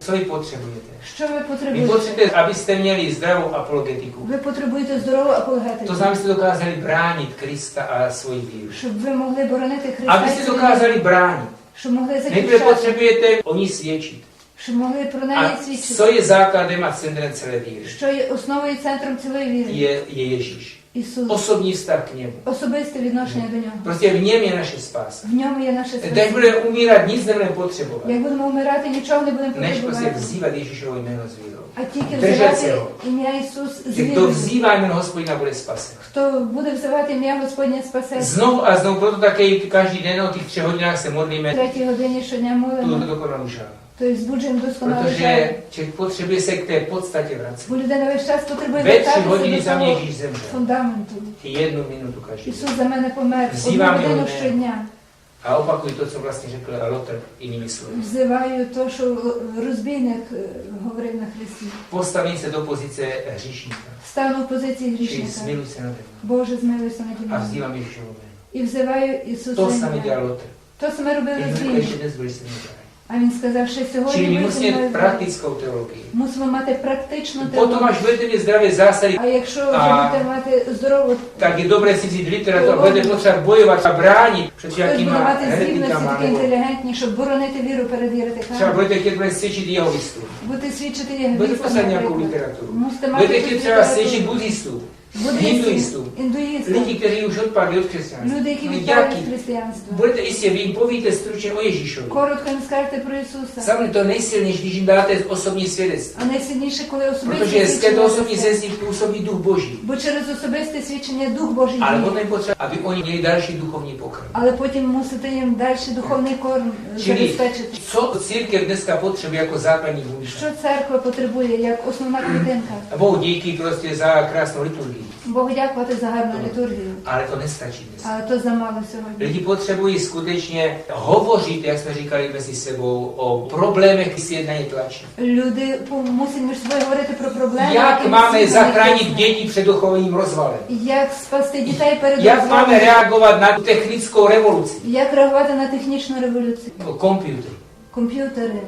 Co vy potřebujete? Що ви Vy потребуєте? potřebujete, abyste měli zdravou apologetiku. Ви потребуєте здорову апологетику, To znamená, abyste dokázali bránit Krista a svoji víru. щоб ви могли боронити Христа, Abyste dokázali bránit. щоб могли Nejprve захищати, potřebujete o ní svědčit. щоб могли про A неї co свідчити. je základem a centrem celé víry? Що є основою і центром цілої віри? Je, je Ježíš. Ісус. Osobní vztah k němu. Особисте відношення до нього. Prostě v něm je naše spása. В ньому є наше Teď спасіння. budeme umírat, nic nebudeme potřebovat. Як будемо вмирати, нічого не будемо Než prostě потребувати. vzývat Ježíšovo jméno s vírou. А тільки Držet взивати se ім'я Ісус з Že kdo вірою. vzývá jméno hospodina, bude spasen. Хто буде взивати ім'я Господнє спасе. Znovu a znovu, proto také každý den o těch třech hodinách se modlíme третій годині щодня молимо, dokonalou žálu. То збуджуємо досконалу жаль. Protože člověk potřebuje se k té podstatě vracet. Бо людина весь час потребує Ve tři hodiny za mě Ježíš zemřel. фундаменту. I jednu minutu každý помер одну Взивам його годину ім'я. щодня. A opakuji to, co vlastně řekl Lotr jinými slovy. Взиваю то, що розбійник е, говорив на Postavím se do pozice hříšníka. Стану в позиції Čili smiluj se nade mnou. Боже, змилуйся наді A мною. vzývám Ježíšovo jméno. І взиваю Ісуса. To samé dělal Lotr. То саме робив Ty řekl, ještě dnes budeš se mnou. А він сказав, що сьогодні ви мусимо мати практичну якщо вже А- будете мати здорову, tak je dobré si vzít literaturu, budete potřebovat bojovat a bránit před хтось буде jakýma мати здібності heretikama, такі інтелігентні, щоб боронити віру перед єретиками. Бути свідчити наприклад. Мусите мати літературу. buddhistům, Буддистів, hinduistům, індуїстам, lidi, kteří už odpadli люди, які відправили jaký? християнство. Budete jistě, vy jim povíte stručně. Коротко їм скажете про Ісуса. Samozřejmě to nejsilnější, když jim dáte osobní. А найсильніше, коли особисте skrze to свідчення. osobní дасте. svědectví působí duch Бо через особисте свідчення Дух Божий Ale діє. potom je potřeba, aby oni měli další. Але потім мусите їм далі духовний корм е, забезпечити. co církev dneska potřebuje jako základní? Що церква потребує як основна клітинка? Bohu díky prostě za krásnou liturgii. Богу дякувати за гарну літургію. Ale to nestačí dnes. Але то замало сьогодні. Lidi potřebují skutečně hovořit, jak jsme říkali mezi sebou, o problémech, které si jedna je tlačí. Люди мусять між собою говорити про проблеми. Jak які máme zachránit вони děti před duchovním rozvalem? Як спасти дітей перед Jak розвалом? máme reagovat na tu technickou revoluci? Як реагувати на технічну революцію? Komputer. Комп'ютери,